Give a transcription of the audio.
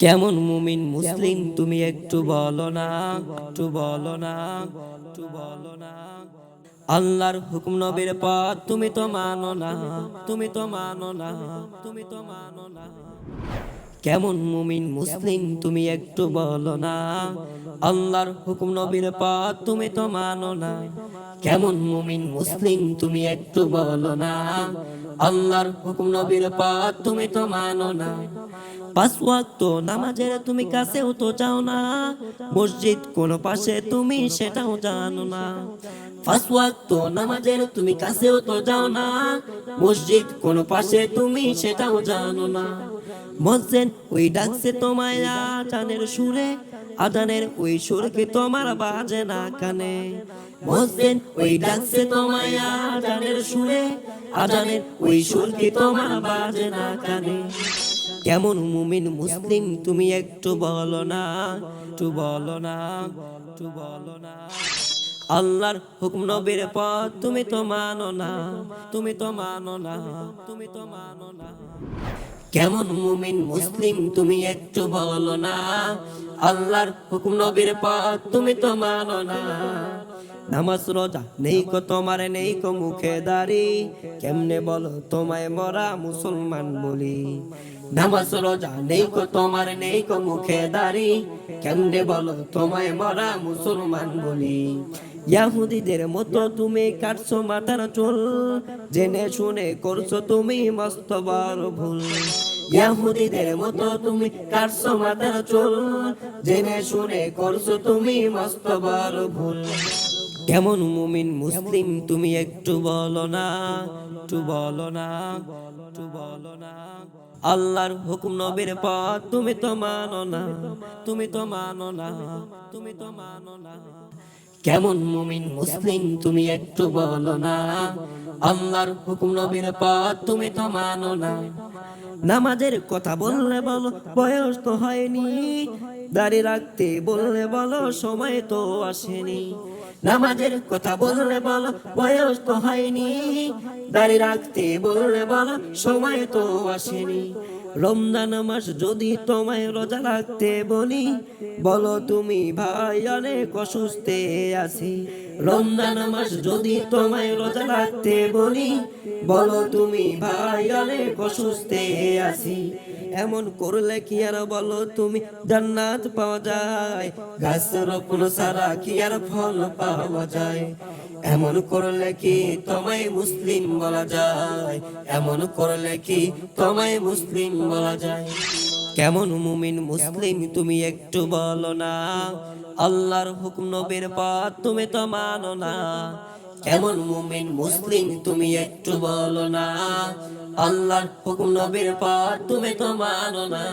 কেমন মুমিন মুসলিম? তুমি একটু বলো না একটু বলো না একটু বলো না। আল্লাহর হুকুম নবীর পথ তুমি তো মানো না তুমি তো মানো না তুমি তো মানো না। কেমন মুমিন মুসলিম? তুমি একটু বলো না। আল্লাহর হুকুম নবীর পথ তুমি তো মানো না। কেমন মুমিন মুসলিম? তুমি একটু বলো না। আল্লাহর হুকুম নবীর পথ তুমি তো মানো না। পাঁচ ওয়াক্ত নামাজের তুমি কাছেও তো যাও না। মসজিদ কোন পাশে তুমি সেটাও জানো না। পাঁচ ওয়াক্ত নামাজের তুমি কাছেও তো যাও না। মসজিদ কোন পাশে তুমি সেটাও জানো না। মসজিদ ওই ডাকছে তোমায় আজানের সুরে, আজানের ওই সুরকে তোমার বাজে না কানে। মসজিদ ওই ডাকছে তোমায় আজানের সুরে, আজানের ওই সুরকে তোমার বাজে না কানে। কেমন মুমিন মুসলিম তুমি একটু বলো না একটু বলো না একটু বলো না। আল্লাহর হুকুম নবীর পথ তুমি তো মানো না তুমি তো মানো না তুমি তো মানো না। কেমন মুমিন মুসলিম তুমি একটু বলো না? আল্লাহর হুকুম নবীর পথ তুমি তো মানো না। নামাজ রোজা নেই কো তোমার, নেই কো মুখে দাড়ি। কেমনে বলো তোমায় মরা মুসলমান বলি? নামাজ রোজা নেই কো তোমার, নেই কো মুখে দাড়ি। কেমনে বলো তোমায় মরা মুসলমান বলি? ইয়াহুদিদের মতো তুমি কাটছো মাথার চুল। জেনে শুনে করছ তুমি মস্ত বড় ভুল। ইয়াহুদিদের মতো তুমি কাটছো মাথার চুল। জেনে শুনে করছ তুমি মস্ত বড় ভুল। কেমন মুমিন মুসলিম তুমি একটু বলো না, একটু বলো না, একটু বলো না। আল্লাহর হুকুম নবীর পথ তুমি তো মানো না, তুমি তো মানো না, তুমি তো মানো না। কেমন মুমিন মুসলিম তুমি একটু বলো না। আল্লাহর হুকুম নবীর পথ তুমি তো মানো না। নামাজের কথা বললে বলো, বয়স তো হয়নি। দাড়ি রাখতে বললে বলো, সময় তো আসেনি। নামাজের কথা বললে বলো, বয়স তো হয়নি। দাড়ি রাখতে বললে বলো, সময় তো আসেনি। রমজান মাস যদি তোমায় রোজা রাখতে বলি, বলো তুমি ভাই অনেক অসুস্থে আছি। রমজান মাস যদি তোমায় রোজা রাখতে বলি, বলো তুমি ভাই অনেক অসুস্থে আছি। এমন করলে কি আর বলো তুমি জান্নাত পাওয়া যায়? গাছ রোপণ সারা কি আর ফল পাওয়া যায়? এমন করলে কি তোমায় মুসলিম বলা যায়? এমন করলে কি তোমায় মুসলিম বলা যায়? কেমন মুমিন মুসলিম তুমি একটু বলো না। আল্লাহর হুকুম নবীর পথ তুমি তো মানো না। কেমন মুমিন মুসলিম তুমি একটু বলো না। আল্লাহর হুকুম নবীর পথ তুমি তো মানো না।